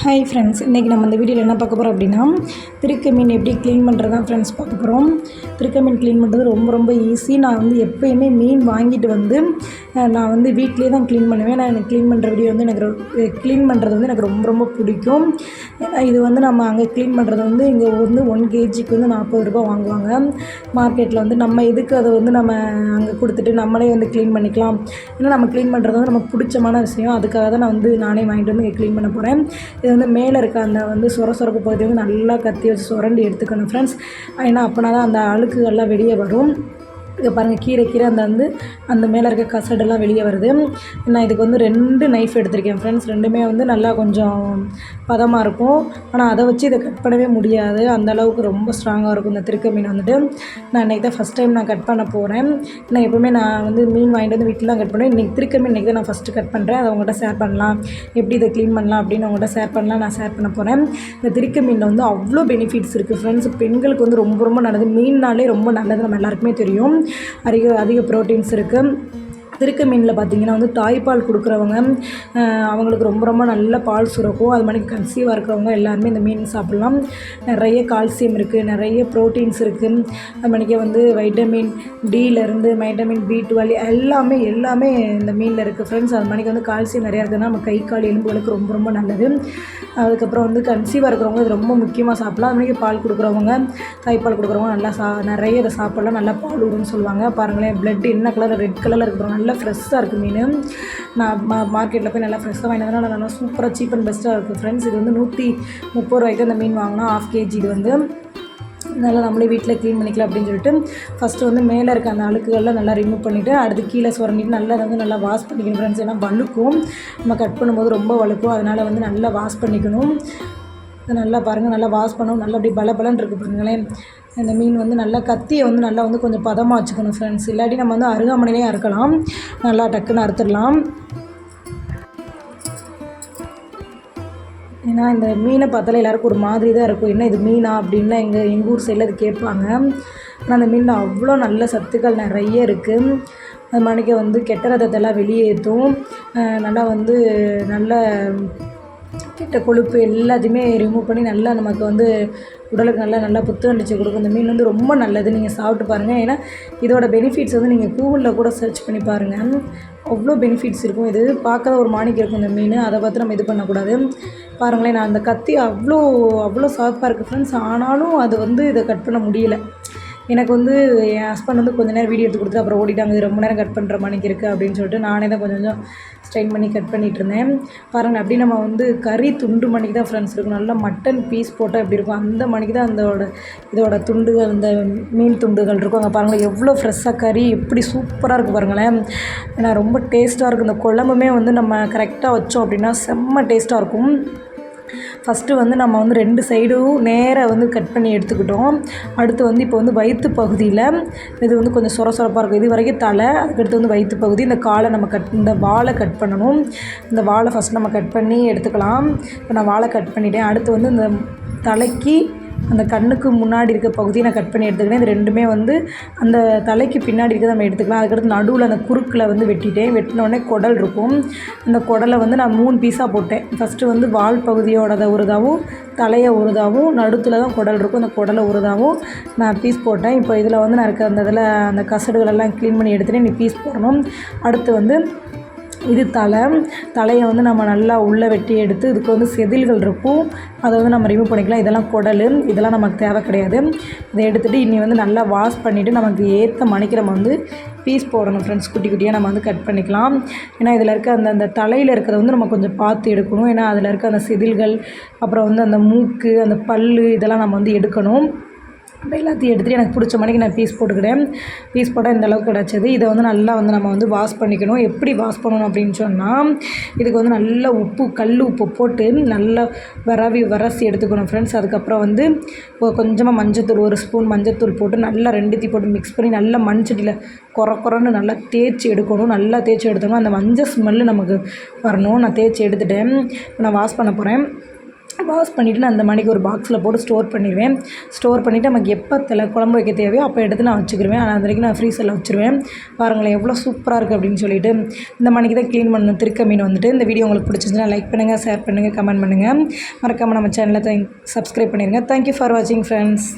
Hi friends இன்றைக்கி நம்ம இந்த வீடியோவில் என்ன பார்க்க போகிறோம் அப்படின்னா திருக்க மீன் எப்படி க்ளீன் பண்ணுறது தான் ஃப்ரெண்ட்ஸ் பார்க்க போகிறோம் திருக்க மீன் க்ளீன் பண்ணுறது ரொம்ப ரொம்ப ஈஸி நான் வந்து எப்போயுமே மீன் வாங்கிட்டு வந்து நான் வந்து வீட்லேயே தான் க்ளீன் பண்ணுவேன். நான் எனக்கு க்ளீன் பண்ணுற வீடியோ வந்து எனக்கு க்ளீன் பண்ணுறது வந்து எனக்கு ரொம்ப ரொம்ப பிடிக்கும். ஏன்னா இது வந்து நம்ம அங்கே க்ளீன் பண்ணுறது வந்து இங்கே வந்து ஒன் கேஜிக்கு வந்து நாற்பது ரூபாய் வாங்குவாங்க. மார்க்கெட்டில் வந்து நம்ம எதுக்கு அதை வந்து நம்ம அங்கே கொடுத்துட்டு நம்மளே வந்து க்ளீன் பண்ணிக்கலாம். ஏன்னா நம்ம க்ளீன் பண்ணுறது வந்து நமக்கு பிடிச்சமான விஷயம். அதுக்காக தான் நான் வந்து நானே வாங்கிட்டு வந்து இங்கே க்ளீன் பண்ண போகிறேன் இது வந்து மேலே இருக்க அந்த வந்து சொர சொரப்பு பகுதி வந்து நல்லா கத்தி வச்சு சுரண்டி எடுத்துக்கணும் ஃப்ரெண்ட்ஸ் ஏன்னா அப்போனா தான் அந்த அழுக்குகள்லாம் வெளியே வரும். இங்கே பாருங்கள் கீரை கீரை அந்த வந்து அந்த மேலே இருக்க கசடெல்லாம் வெளியே வருது. நான் இதுக்கு வந்து ரெண்டு நைஃப் எடுத்திருக்கேன் ஃப்ரெண்ட்ஸ் ரெண்டுமே வந்து நல்லா கொஞ்சம் பதமாக இருக்கும். ஆனால் அதை வச்சு இதை கட் பண்ணவே முடியாது. அந்த அளவுக்கு ரொம்ப ஸ்ட்ராங்காக இருக்கும் இந்த திருக்க மீன் வந்துட்டு. நான் இன்றைக்கி தான் ஃபஸ்ட் டைம் நான் கட் பண்ண போகிறேன் நான் எப்போவுமே நான் வந்து மீன் வாங்கிட்டு வந்து வீட்டில் தான் கட் பண்ணுவேன். இன்றைக்கி திருக்க மீன் இன்றைக்கி தான் நான் ஃபஸ்ட்டு கட் பண்ணுறேன் அதை உங்கள்கிட்ட ஷேர் பண்ணலாம். எப்படி இதை க்ளீன் பண்ணலாம் அப்படின்னு உங்கள்கிட்ட ஷேர் பண்ணலாம். நான் ஷேர் பண்ண போகிறேன் இந்த திருக்க மீனில் வந்து அவ்வளோ பெனிஃபிட்ஸ் இருக்குது ஃப்ரெண்ட்ஸ் பெண்களுக்கு வந்து ரொம்ப ரொம்ப நல்லது. மீன்னாலே ரொம்ப நல்லது. நம்ம எல்லாருக்குமே தெரியும். அதிக அதிக ப்ரோட்டீன்ஸ் இருக்குது திருக்க மீனில் பார்த்தீங்கன்னா வந்து தாய்ப்பால் கொடுக்குறவங்க அவங்களுக்கு ரொம்ப ரொம்ப நல்ல பால் சுரக்கும். அது மாதிரி கன்சீவாக இருக்கிறவங்க எல்லாருமே இந்த மீன் சாப்பிட்லாம். நிறைய கால்சியம் இருக்குது நிறைய ப்ரோட்டீன்ஸ் இருக்குது அது மாதிரிக்கே வந்து வைட்டமின் டியிலேருந்து வைட்டமின் பி டுவெல் எல்லாமே எல்லாமே இந்த மீனில் இருக்குது ஃப்ரெண்ட்ஸ் அது மாதிரிக்கு வந்து கால்சியம் நிறையா இருக்குதுன்னா நம்ம கை கால் எலும்புகளுக்கு ரொம்ப ரொம்ப நல்லது. அதுக்கப்புறம் வந்து கன்சீவாக இருக்கிறவங்க இது ரொம்ப முக்கியமாக சாப்பிட்லாம். அது மாதிரி பால் கொடுக்குறவங்க தாய்ப்பால் கொடுக்குறவங்க நல்லா சா நிறைய இதை சாப்பிட்லாம். நல்லா பால் விடுன்னு சொல்லுவாங்க. பாருங்களேன் பிளட் என்ன கலர் ரெட் கலரில் இருக்கிறவங்க நல்லா ஃப்ரெஷ்ஷாக இருக்குது மீன். நான் மா மார்க்கெட்டில் போய் நல்லா ஃப்ரெஷ்ஷாக வாங்கினதுனால நல்லா சூப்பராக சீப் அண்ட் பெஸ்ட்டாக இருக்குது ஃப்ரெண்ட்ஸ் இது வந்து நூற்றி முப்பது ரூபாய்க்கு அந்த மீன் வாங்கினா ஆஃப் கேஜி இது வந்து. நல்லா நம்மளே வீட்டில் க்ளீன் பண்ணிக்கலாம் அப்படின்னு சொல்லிட்டு ஃபஸ்ட்டு வந்து மேலே இருக்க அந்த அழுக்குகள்லாம் நல்லா ரிமூவ் பண்ணிவிட்டு அடுத்து கீழே சுரண்டிட்டு நல்லா அதை வந்து நல்லா வாஷ் பண்ணிக்கணும் ஃப்ரெண்ட்ஸ் ஏன்னா வழுக்கும். நம்ம கட் பண்ணும்போது ரொம்ப வழுக்கும். அதனால் வந்து நல்லா வாஷ் பண்ணிக்கணும். இது நல்லா பாருங்கள் நல்லா வாஷ் பண்ணணும் நல்லா அப்படியே பல இருக்குது பாருங்களேன். இந்த மீன் வந்து நல்லா கத்தியை வந்து நல்லா வந்து கொஞ்சம் பதமாக வச்சுக்கணும் ஃப்ரெண்ட்ஸ் இல்லாட்டி நம்ம வந்து அருகாமனையிலே அறுக்கலாம். நல்லா டக்குன்னு அறுத்துடலாம். ஏன்னா இந்த மீனை பார்த்தாலே எல்லாருக்கும் ஒரு மாதிரி தான் இருக்கும். என்ன இது மீனா அப்படின்லாம் எங்கள் எங்கள் ஊர் சைடில் அது கேட்பாங்க. ஆனால் அந்த மீனில் அவ்வளோ நல்ல சத்துக்கள் நிறைய இருக்குது அது மணிக்க வந்து கெட்ட ரத்தத்தெல்லாம் வெளியேற்றும். நல்லா வந்து நல்ல கெட்ட கொழுப்பு எல்லாத்தையுமே ரிமூவ் பண்ணி நல்லா நமக்கு வந்து உடலுக்கு நல்லா நல்லா புத்துணர்ச்சி கொடுக்கும். இந்த மீன் வந்து ரொம்ப நல்லது. நீங்கள் சாப்பிட்டு பாருங்கள் ஏன்னா இதோட பெனிஃபிட்ஸ் வந்து நீங்கள் கூகுளில் கூட சர்ச் பண்ணி பாருங்கள் அவ்வளோ பெனிஃபிட்ஸ் இருக்கும். இது பார்க்காத ஒரு மாணிக்கம் இருக்கும் இந்த மீன். அதை பார்த்து நம்ம இது பண்ணக்கூடாது. பாருங்களேன் நான் அந்த கத்தி அவ்வளோ அவ்வளோ சாஃப்டாக இருக்குது ஃப்ரெண்ட்ஸ் ஆனாலும் அது வந்து இதை கட் பண்ண முடியல. எனக்கு வந்து என் ஹஸ்பண்ட் வந்து கொஞ்ச நேரம் வீடியோ எடுத்து கொடுத்து அப்புறம் ஓடிட்டாங்க. இது ரொம்ப நேரம் கட் பண்ணுற மணிக்கு இருக்குது அப்படின்னு சொல்லிட்டு நானே தான் கொஞ்சம் கொஞ்சம் ஸ்ட்ரெயின் பண்ணி கட் பண்ணிகிட்டு இருந்தேன். பாருங்கள் அப்படி நம்ம வந்து கறி துண்டு மணிக்கு தான் ஃப்ரெண்ட்ஸ் இருக்கும். நல்லா மட்டன் பீஸ் போட்டால் எப்படி இருக்கும்? அந்த மணிக்கு தான் அதோட இதோட துண்டுகள் அந்த மீன் துண்டுகள் இருக்கும். அங்கே பாருங்களேன் எவ்வளோ ஃப்ரெஷ்ஷாக கறி எப்படி சூப்பராக இருக்குது பாருங்களேன். ஏன்னா ரொம்ப டேஸ்ட்டாக இருக்குது இந்த குழம்புமே வந்து நம்ம கரெக்டாக வச்சோம் அப்படின்னா செம்ம டேஸ்ட்டாக இருக்கும். ஃபஸ்ட்டு வந்து நம்ம வந்து ரெண்டு சைடும் நேராக வந்து கட் பண்ணி எடுத்துக்கிட்டோம். அடுத்து வந்து இப்போ வந்து வயிற்று பகுதியில் இது வந்து கொஞ்சம் சொர சொரப்பாக இருக்கும். இது வரைக்கும் தலை அதுக்கடுத்து வந்து வயிற்று பகுதி இந்த காலை நம்ம கட் இந்த வாழை கட் பண்ணணும். இந்த வாழை ஃபஸ்ட் நம்ம கட் பண்ணி எடுத்துக்கலாம். இப்போ நான் வாழை கட் பண்ணிட்டேன். அடுத்து வந்து இந்த தலைக்கு அந்த கண்ணுக்கு முன்னாடி இருக்க பகுதியை நான் கட் பண்ணி எடுத்துக்கிறேன். இது ரெண்டுமே வந்து அந்த தலைக்கு பின்னாடி இருக்கிறத நம்ம எடுத்துக்கலாம். அதுக்கடுத்து நடுவில் அந்த குறுக்கில் வந்து வெட்டிட்டேன். வெட்டினோடனே குடல் இருக்கும். அந்த குடலை வந்து நான் மூணு பீஸாக போட்டேன். ஃபஸ்ட்டு வந்து வால் பகுதியோடத உருதாவும் தலையை உருதாவும் நடுத்தில் தான் குடல் இருக்கும். அந்த குடலை உருதாவும் நான் பீஸ் போட்டேன். இப்போ இதில் வந்து நான் இருக்க அந்த இதில் அந்த கசடுகளெல்லாம் க்ளீன் பண்ணி எடுத்துகிட்டு நீ பீஸ் போடணும். அடுத்து வந்து இது தலை. தலையை வந்து நம்ம நல்லா உள்ளே வெட்டி எடுத்து இதுக்கு வந்து செதில்கள் இருக்கும். அதை வந்து நம்ம ரிமூவ் பண்ணிக்கலாம். இதெல்லாம் குடல். இதெல்லாம் நமக்கு தேவை கிடையாது. இதை எடுத்துகிட்டு இனி வந்து நல்லா வாஷ் பண்ணிவிட்டு நமக்கு ஏற்ற மணிக்கு நம்ம வந்து பீஸ் போடணும் ஃப்ரெண்ட்ஸ் குட்டி குட்டியாக நம்ம வந்து கட் பண்ணிக்கலாம். ஏன்னா இதில் இருக்க அந்த அந்த தலையில் இருக்கிறத வந்து நம்ம கொஞ்சம் பார்த்து எடுக்கணும். ஏன்னா அதில் இருக்க அந்த செதில்கள் அப்புறம் வந்து அந்த மூக்கு அந்த பல்லு இதெல்லாம் நம்ம வந்து எடுக்கணும். இப்போ எல்லாத்தையும் எடுத்துகிட்டு எனக்கு பிடிச்ச மணிக்கு நான் பீஸ் போட்டுக்கிட்டேன். பீஸ் போட்டால் இந்த அளவுக்கு கிடச்சது. இதை வந்து நல்லா வந்து நம்ம வந்து வாஷ் பண்ணிக்கணும். எப்படி வாஷ் பண்ணணும் அப்படின்னு சொன்னால் இதுக்கு வந்து நல்லா உப்பு கல் உப்பு போட்டு நல்லா வரவி வரசி எடுத்துக்கணும் ஃப்ரெண்ட்ஸ் அதுக்கப்புறம் வந்து கொஞ்சமாக மஞ்சத்தூள் ஒரு ஸ்பூன் மஞ்சத்தூள் போட்டு நல்லா ரெண்டுத்தி போட்டு மிக்ஸ் பண்ணி நல்லா மண் சட்டியில் குறை நல்லா தேய்ச்சி எடுக்கணும். நல்லா தேய்ச்சி எடுத்தோம்னா அந்த மஞ்சள் ஸ்மெல்லு நமக்கு வரணும். நான் தேய்ச்சி எடுத்துட்டேன். நான் வாஷ் பண்ண போகிறேன் வாஷ் பண்ணிவிட்டு நான் அந்த மணிக்கு ஒரு பாக்ஸில் போட்டு ஸ்டோர் பண்ணிடுவேன். ஸ்டோர் பண்ணிவிட்டு நமக்கு எப்போ தெல குழம்பு வைக்க தேவையோ அப்போ எடுத்து நான் வச்சுக்கிருவேன். ஆனால் அது வரைக்கும் நான் ஃப்ரீசரில் வச்சுருவேன். பாருங்களேன் எவ்வளோ சூப்பராக இருக்குது அப்படின்னு சொல்லிட்டு. இந்த மணிக்கு தான் க்ளீன் பண்ணணும். திருக்க மீன் வந்துட்டு. இந்த வீடியோ உங்களுக்கு பிடிச்சிருந்துச்சுன்னா லைக் பண்ணுங்கள் ஷேர் பண்ணுங்கள் கமெண்ட் பண்ணுங்கள் மறக்காமல் நம்ம சேனலை தேங்க் சப்ஸ்கிரைப் பண்ணிடுங்க தேங்க்யூ ஃபார் வாட்சிங் ஃப்ரெண்ட்ஸ்